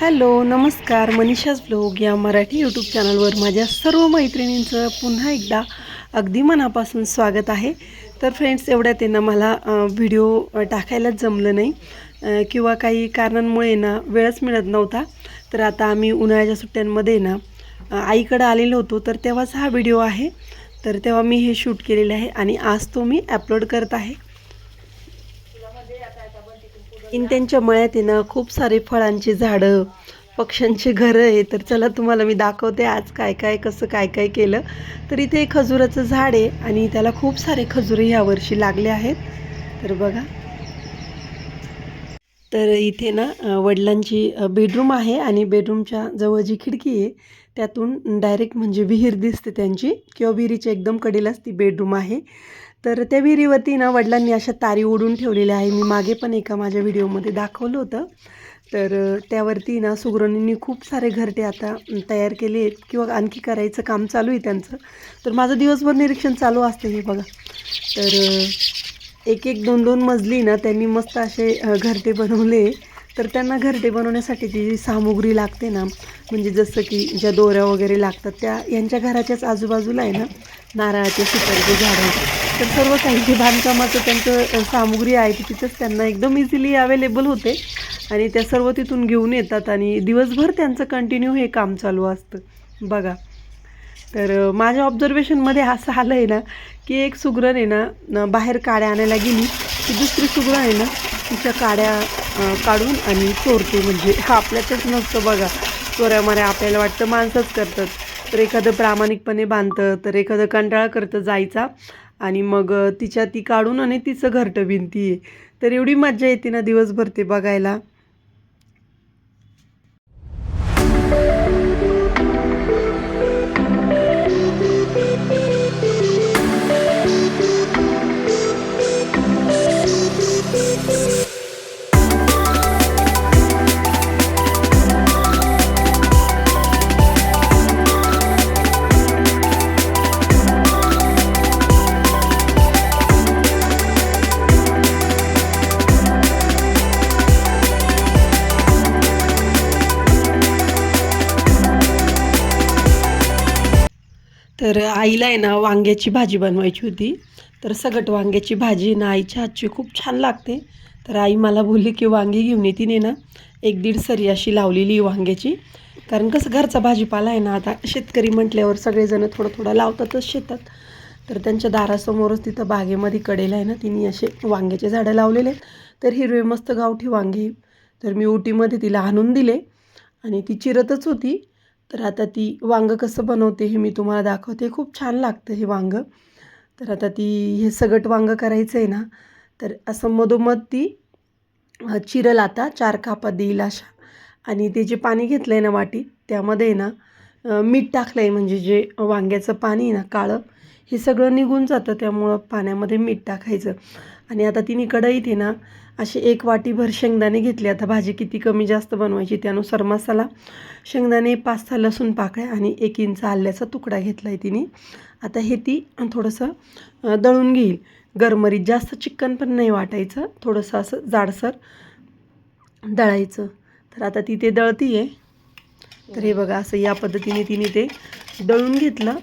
Hello नमस्कार. Manisha's blog या Marathi YouTube चॅनलवर माझ्या सर्व मैत्रिणींचं पुन्हा एकदा अगदी मनापासून स्वागत आहे. तर फ्रेंड्स एवढ्यात त्यांना मला व्हिडिओ टाकायलाच जमलं नाही. किंवा काही कारणांमुळे ना वेळच मिळत नव्हता. तर आता आम्ही उन्हाळ्याच्या सुट्ट्यांमध्ये ना आईकडं आलेलो होतो. तर तेव्हाच हा व्हिडिओ आहे. तर तेव्हा मी हे शूट केलेले आहे आणि आज तो मी अपलोड करत आहे. इन त्यांच्या मळ्यात आहे ना खूप सारे फळांची झाडं पक्ष्यांची घरं आहे. तर चला तुम्हाला मी दाखवते आज काय काय कसं काय काय केलं. तर इथे खजुराचं झाड आहे आणि त्याला खूप सारे खजुरे यावर्षी लागले आहेत. तर बघा. तर इथे ना वडिलांची बेडरूम आहे आणि बेडरूमच्या जवळ जी खिडकी आहे त्यातून डायरेक्ट म्हणजे विहीर दिसते त्यांची किंवा विहिरीच्या एकदम कडेलाच ती बेडरूम आहे. तर त्या विहिरीवरती ना वडिलांनी अशा तारी ओढून ठेवलेल्या आहे. मी मागे पण एका माझ्या व्हिडिओमध्ये दाखवलं होतं. तर त्यावरती ना सुगरणींनी खूप सारे घरटे आता तयार केले आहेत किंवा आणखी करायचं काम चालू आहे त्यांचं. तर माझं दिवसभर निरीक्षण चालू असते हे बघा. तर एक एक दोन दोन मजली ना त्यांनी मस्त असे घरटे बनवले. तर त्यांना घरटे बनवण्यासाठी जी जी सामुग्री लागते ना म्हणजे जसं की ज्या दोऱ्या वगैरे लागतात त्या यांच्या घराच्याच आजूबाजूला आहे ना नारळाचे सुपारीचे झाडं तर सर्व काही जे बांधकामाचं त्यांचं सामुग्री आहे ती तिथंच त्यांना एकदम इझिली अवेलेबल होते. आणि त्या सर्व तिथून घेऊन येतात आणि दिवसभर त्यांचं कंटिन्यू हे काम चालू असतं. बघा. तर माझ्या ऑब्झर्वेशनमध्ये असं आलं आहे ना की एक सुगरण आहे ना बाहेर काड्या आणायला गेली की दुसरी सुगरण आहे ना तिच्या काड्या काढून आणि चोरते म्हणजे. हा आपल्यातच नसतं बघा. चोऱ्या माऱ्या आपल्याला वाटतं माणसंच करतात. तर एखादं प्रामाणिकपणे बांधतं तर एखादं कंटाळा करतं जायचा. आणि मग तिच्या ती काढून आणि तिचं घरटं भिंती आहे तर एवढी मज्जा येते ना दिवसभर ते बघायला. तर आईला आहे ना वांग्याची भाजी बनवायची होती. तर सगट वांग्याची भाजी ना आईच्या हातची खूप छान लागते. तर आई मला बोलली की वांगी घेऊन ये तिने ना एक दीड सरी अशी लावलेली वांग्याची. कारण कसं घरचा भाजीपाला आहे ना आता शेतकरी म्हटल्यावर सगळेजण थोडं थोडं लावतातच शेतात. तर त्यांच्या दारासमोरच तिथं बागेमध्ये कडेला आहे ना तिने असे वांग्याचे झाडं लावलेले आहेत. तर हिरवे मस्त गावठी वांगे. तर मी ओटीमध्ये तिला आणून दिले आणि ती चिरतच होती. तर आता ती वांगं कसं बनवते हे मी तुम्हाला दाखवते. खूप छान लागतं हे वांगं. तर आता ती हे सगट वांगं करायचं आहे ना तर असं मधोमध ती चिरल आता चार कापा देईल अशा. आणि ते जे पाणी घेतलं आहे ना वाटीत त्यामध्ये ना मीठ टाकलं आहे म्हणजे जे वांग्याचं पाणी आहे ना काळं हे सगळं निघून जातं. त्यामुळं पाण्यामध्ये मीठ टाकायचं. आणि आता तिने कढईत आहे ना अशी एक वाटीभर शेंगदाणे घेतले. आता भाजी किती कमी जास्त बनवायची त्यानुसार मसाला शेंगदाणे पाच सहा लसूण पाकळ्या आणि एक इंच आल्याचा तुकडा घेतला आहे तिने. आता हे ती थोडंसं दळून घेईल. गरमरीत जास्त चिकन पण नाही वाटायचं. थोडंसं असं जाडसर दळायचं. तर आता ती ते दळती आहे तर हे बघा असं या पद्धतीने तिने ते दळून घेतलं.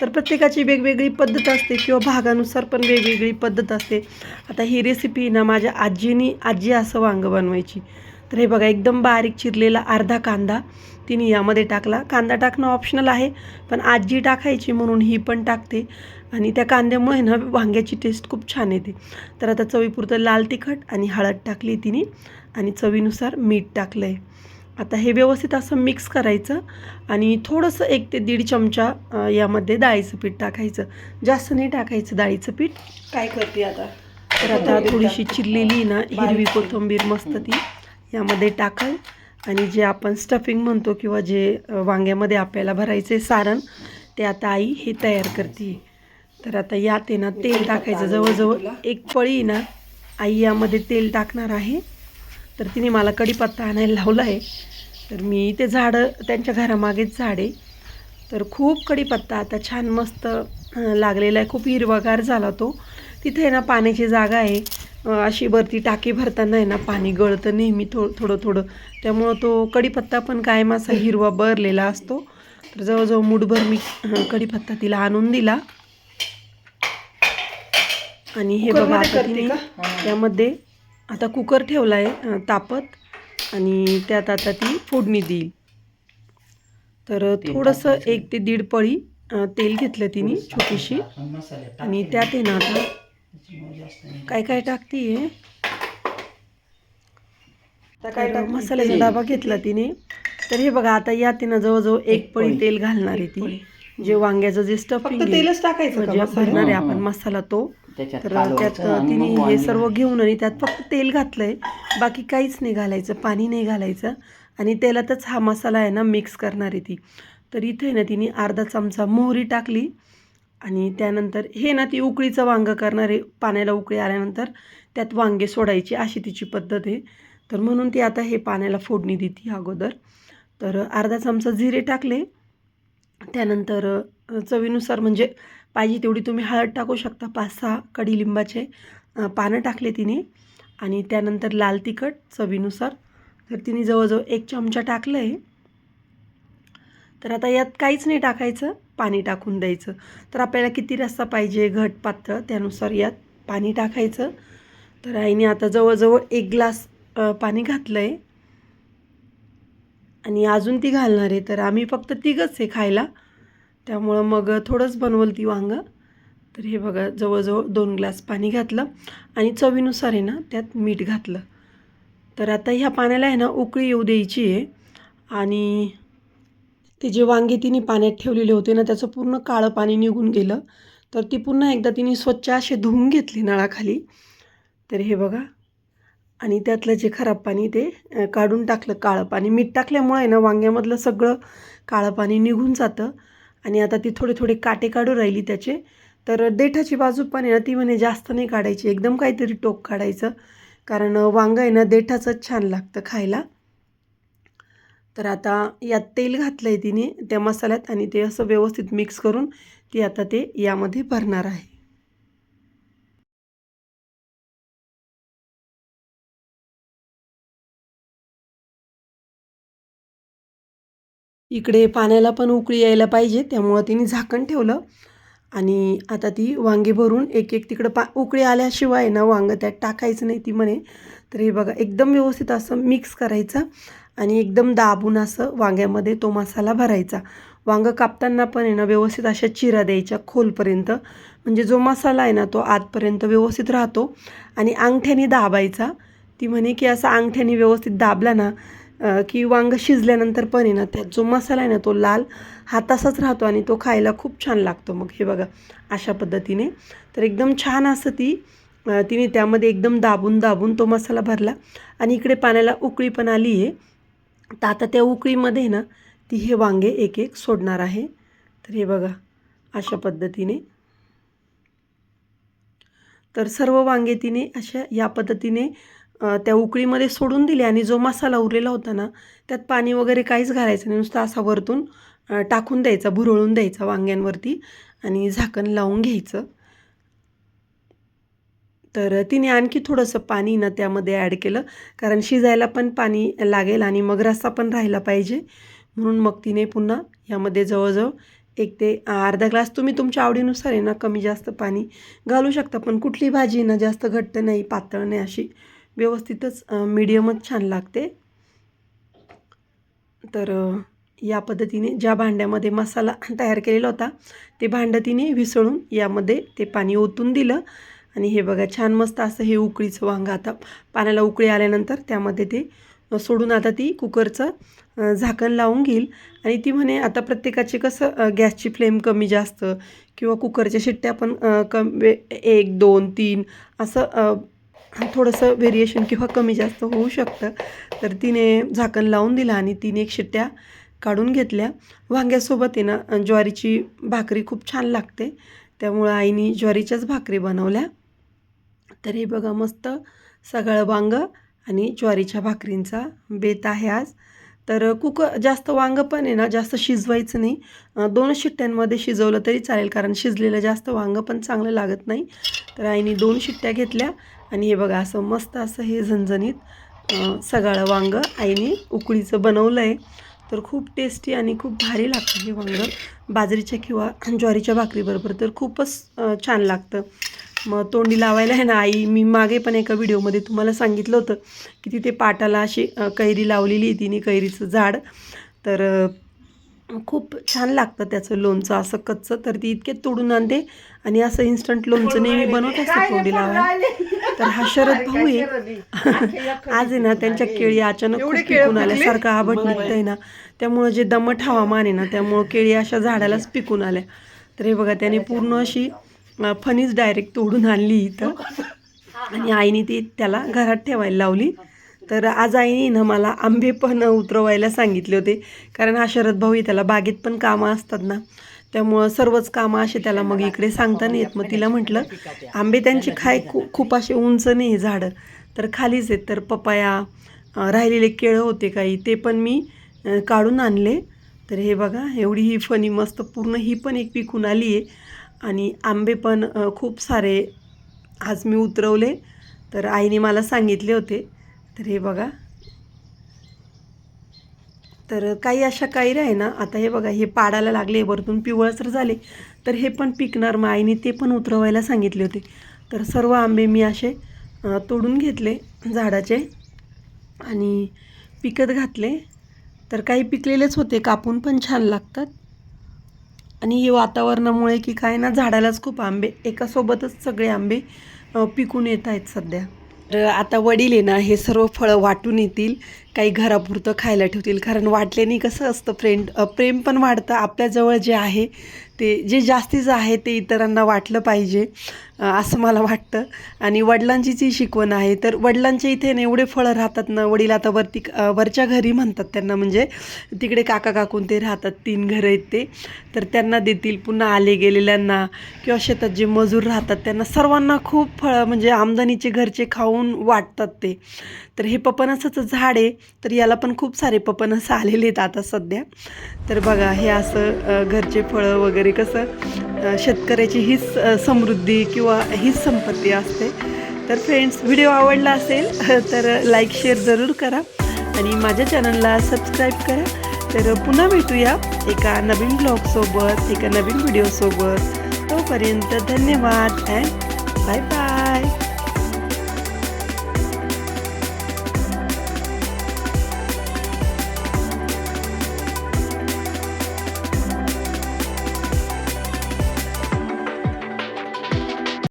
तर प्रत्येकाची वेगवेगळी पद्धत असते किंवा भागानुसार पण वेगवेगळी पद्धत असते. आता ही रेसिपी ना माझ्या आजीनी आजी असं वांगं बनवायची. तर हे बघा एकदम बारीक चिरलेला अर्धा कांदा तिने यामध्ये टाकला. कांदा टाकणं ऑप्शनल आहे पण आजी टाकायची म्हणून ही पण टाकते. आणि त्या कांद्यामुळे ना वांग्याची टेस्ट खूप छान येते. तर आता चवीपुरतं लाल तिखट आणि हळद टाकली तिने आणि चवीनुसार मीठ टाकलं आहे आता हे व्यवस्थित असं मिक्स करायचं आणि थोडंसं एक ते दीड चमचा यामध्ये डाळीचं पीठ टाकायचं. जास्त नाही टाकायचं डाळीचं पीठ. काय करते आता? तर आता थोडीशी चिरलेली ना हिरवी कोथिंबीर मस्त ती यामध्ये टाकल. आणि जे आपण स्टफिंग म्हणतो किंवा जे वांग्यामध्ये आपल्याला भरायचे सारण ते आता आई हे तयार करते. तर आता यात आहे ना तेल टाकायचं. जवळजवळ एक पळी ना आई यामध्ये तेल टाकणार आहे. तर तिने मला कढीपत्ता आणायला लावला आहे. तर मी ते झाडं त्यांच्या घरामागेच झाड आहे. तर खूप कढीपत्ता आता छान मस्त लागलेला आहे. खूप हिरवागार झाला तो. तिथे ना पाण्याची जागा आहे. अशी वरती टाकी भरताना आहे ना पाणी गळतं नेहमी थो थोडं थोडं. त्यामुळं तो कढीपत्ता पण कायम असा हिरवा बरलेला असतो. तर जवळजवळ मुठभर मी कढीपत्ता तिला आणून दिला. आणि हे बघा तिने? त्यामध्ये आता कुकर ठेवला आहे तापत आणि त्यात आता ती फोडणी देईल. तर थोडंसं एक ते दीड पळी तेल घेतलं तिने छोटीशी. आणि त्यात आहे ना आता काय काय टाकतीये? आता काय टाकते? मसाल्याचा डबा घेतला तिने. तर हे बघा आता यात आहे ना जवळजवळ एक पळी तेल घालणार आहे ती. जे वांग्याचं जे फक्त तेलच टाकायचं का जे मसाल्यात? भरणार आहे आपण मसाला तो. त्याच्यात तर त्यात तिने हे सर्व घेऊन आणि त्यात फक्त तेल घातलंय. बाकी काहीच नाही घालायचं पाणी नाही घालायचं. आणि तेलातच हा मसाला आहे ना मिक्स करणार आहे ती. तर इथे आहे ना तिने अर्धा चमचा मोहरी टाकली. आणि त्यानंतर हे ना ती उकळीचं वांगं करणार आहे. पाण्याला उकळी आल्यानंतर त्यात वांगे सोडायची अशी तिची पद्धत आहे. तर म्हणून ती आता हे पाण्याला फोडणी देते अगोदर. तर अर्धा चमचा जिरे टाकले. त्यानंतर चवीनुसार म्हणजे पाहिजे तेवढी तुम्ही हळद टाकू शकता पाच सहा कडीलिंबाचे पानं टाकले तिने. आणि त्यानंतर लाल तिखट चवीनुसार. तर तिने जवळजवळ एक चमचा टाकलं आहे तर आता यात काहीच नाही टाकायचं पाणी टाकून द्यायचं. तर आपल्याला किती रस्सा पाहिजे घट पातळ त्यानुसार यात पाणी टाकायचं. तर आईने आता जवळजवळ एक ग्लास पाणी घातलं आहे आणि अजून ती घालणार आहे. तर आम्ही फक्त तिघच आहे खायला. त्यामुळं मग थोडंच बनवलं ती वांगं. तर हे बघा जवळजवळ दोन ग्लास पाणी घातलं आणि चवीनुसार आहे ना त्यात मीठ घातलं. तर आता ह्या पाण्याला आहे ना उकळी येऊ द्यायची आहे. आणि ते जे वांगे तिने पाण्यात ठेवलेले होते ना त्याचं पूर्ण काळं पाणी निघून गेलं. तर ती पुन्हा एकदा तिने स्वच्छ असे धुवून घेतली नळाखाली. तर हे बघा. आणि त्यातलं जे खराब पाणी ते काढून टाकलं काळं पाणी. मीठ टाकल्यामुळे ना वांग्यामधलं सगळं काळं पाणी निघून जातं. आणि आता ती थोडे थोडे काटे काढू राहिली त्याचे. तर देठाची बाजू पण आहे ना ती म्हणे जास्त नाही काढायची. एकदम काहीतरी टोक काढायचं. कारण वांगं आहे ना देठाचंच छान लागतं खायला. तर आता यात तेल घातलं आहे तिने त्या मसाल्यात आणि ते असं व्यवस्थित मिक्स करून ती आता ते यामध्ये भरणार आहे. इकडे पाण्याला पण उकळी यायला पाहिजे त्यामुळं तिने झाकण ठेवलं. आणि आता ती वांगी भरून एक एक तिकडं पा उकळी आल्याशिवाय ना वांगं त्यात टाकायचं नाही ती म्हणे. तर हे बघा एकदम व्यवस्थित असं मिक्स करायचं आणि एकदम दाबून असं वांग्यामध्ये तो मसाला भरायचा. वांगं कापताना पण आहे ना व्यवस्थित अशा चिरा द्यायच्या खोलपर्यंत. म्हणजे जो मसाला आहे ना तो आतपर्यंत व्यवस्थित राहतो आणि अंगठ्याने दाबायचा. ती म्हणे की असं अंगठ्याने व्यवस्थित दाबला ना की वांग शिजल्यानंतर पण आहे ना त्यात जो मसाला आहे ना तो लाल हा तसाच राहतो आणि तो खायला खूप छान लागतो. मग हे बघा अशा पद्धतीने. तर एकदम छान असं ती तिने त्यामध्ये एकदम दाबून दाबून तो मसाला भरला. आणि इकडे पाण्याला उकळी पण आली आहे. तर आता त्या उकळीमध्ये ना ती हे वांगे एक एक सोडणार आहे. तर हे बघा अशा पद्धतीने. तर सर्व वांगे तिने अशा या पद्धतीने त्या उकळीमध्ये सोडून दिले आणि जो मसाला उरलेला होता ना त्यात पाणी वगैरे काहीच घालायचं नाही. नुसतं असा वरतून टाकून द्यायचा भुरळून द्यायचा वांग्यांवरती आणि झाकण लावून घ्यायचं. तर तिने आणखी थोडंसं पाणी ना त्यामध्ये ॲड केलं कारण शिजायला पण पाणी लागेल आणि मग रस्सा पण राहिला पाहिजे. म्हणून मग तिने पुन्हा यामध्ये जवळजवळ एक ते अर्धा ग्लास तुम्ही तुमच्या आवडीनुसार आहे ना कमी जास्त पाणी घालू शकता. पण कुठली भाजी ना जास्त घट्ट नाही पातळ नाही अशी. व्यवस्थितच मीडियमच छान लागते. तर या पद्धतीने ज्या भांड्यामध्ये मसाला तयार केलेला होता ते भांडं तिने विसळून यामध्ये ते पाणी ओतून दिलं. आणि हे बघा छान मस्त असं हे उकळीचं वांगं आता पाण्याला उकळी आल्यानंतर त्यामध्ये ते सोडून आता ती कुकरचं झाकण लावून घेईल. आणि ती म्हणे आता प्रत्येकाचे कसं गॅसची फ्लेम कमी जास्त किंवा कुकरच्या शिट्ट्या पण कम वे एक दोन तीन असं थोडंसं व्हेरिएशन किंवा कमी जास्त होऊ शकतं. तर तिने झाकण लावून दिलं आणि तिने एक शिट्ट्या काढून घेतल्या. वांग्यासोबत आहे ना ज्वारीची भाकरी खूप छान लागते. त्यामुळं आईने ज्वारीच्याच भाकरी बनवल्या. तर हे बघा मस्त सगळं वांगं आणि ज्वारीच्या भाकरींचा बेत आहे आज. तर कुक जास्त वांगं पण आहे ना जास्त शिजवायचं नाही. दोन शिट्ट्यांमध्ये शिजवलं तरी चालेल कारण शिजलेलं जास्त वांगं पण चांगलं लागत नाही. तर आईने दोन शिट्ट्या घेतल्या. आणि हे बघा असं मस्त असं हे झणझणीत सगळं वांगं आईने उकळीचं बनवलं आहे तर खूप टेस्टी आणि खूप भारी लागतं हे वांगं. बाजरीच्या किंवा ज्वारीच्या भाकरीबरोबर तर खूपच छान लागतं. मग तोंडी लावायला आहे ना आई मी मागे पण एका व्हिडिओमध्ये तुम्हाला सांगितलं होतं की तिथे पाटाला अशी कैरी लावलेली आहे तिने कैरीचं झाड. तर खूप छान लागतं त्याचं लोणचं. असं कच्चं तर ती इतके तोडून आणते आणि असं इन्स्टंट लोणचं नेहमी बनवत असते तोंडी लावायला तर हा शरद भाऊ आहे. आज आहे ना त्यांच्या केळी अचानक खूप पिकून आल्यासारखं आबट निघतंय ना. त्यामुळं जे दमट हवामान आहे ना त्यामुळं केळी अशा झाडालाच पिकून आल्या. तर हे बघा त्याने पूर्ण अशी अं, फणीच डायरेक्ट तोडून आणली इथं. आणि आईने ती त्याला घरात ठेवायला लावली. तर आज आईने ना मला आंबे पण उतरवायला सांगितले होते. कारण हा शरद भाऊ त्याला बागेत पण कामं असतात ना. त्यामुळं सर्वच कामं असे त्याला मग इकडे सांगता नाही येत. मग तिला म्हटलं आंबे त्यांची खाय खूप खूप असे उंच नाही आहे झाडं. तर खालीच आहेत. तर पपाया राहिलेले केळं होते काही ते पण मी काढून आणले. तर हे बघा एवढी ही फणी मस्त पूर्ण ही पण एक पिकून आली आहे. आणि आंबे पण खूप सारे आज मी उतरवले. तर आईने मला सांगितले होते तर हे बघा. तर काही अशा कैऱ्या आहे ना आता हे बघा हे पाडायला लागले वरतून पिवळसर झाले. तर हे पण पिकणार मग आईने ते पण उतरवायला सांगितले होते. तर सर्व आंबे मी असे तोडून घेतले झाडाचे आणि पिकत घातले. तर काही पिकलेलेच होते कापून पण छान लागतात. आणि हे वातावरणामुळे की काय ना झाडालाच खूप आंबे एकासोबतच सगळे आंबे पिकून येत आहेत सध्या. तर आता वडील आहे ना हे सर्व फळं वाटून येतील. काही घरापुरतं खायला ठेवतील. कारण वाटल्याने कसं असतं फ्रेंड प्रेम पण वाढतं. आपल्याजवळ जे आहे ते जे जास्तीचं आहे ते इतरांना वाटलं पाहिजे असं मला वाटतं. आणि वडिलांची जी शिकवण आहे. तर वडिलांच्या इथे ना एवढे फळं राहतात ना वडील आता वरती वरच्या घरी म्हणतात त्यांना. म्हणजे तिकडे काका काकून ते राहतात तीन घरं आहेत ते. तर त्यांना देतील. पुन्हा आले गेलेल्यांना किंवा शेतात जे मजूर राहतात त्यांना सर्वांना खूप फळं म्हणजे आमदनीचे घरचे खाऊन वाटतात ते. तर हे पपनसाचं झाड आहे. तर याला पण खूप सारे पपनस आलेले आहेत आता सध्या. तर बघा हे असं घरचे फळं वगैरे कसं शेतकऱ्याची हीच समृद्धी किंवा हीच संपत्ती असते. तर फ्रेंड्स व्हिडिओ आवडला असेल तर लाईक शेअर जरूर करा आणि माझ्या चॅनलला सबस्क्राईब करा. तर पुन्हा भेटूया एका नवीन ब्लॉगसोबत एका नवीन व्हिडिओसोबत तोपर्यंत धन्यवाद अँड बाय बाय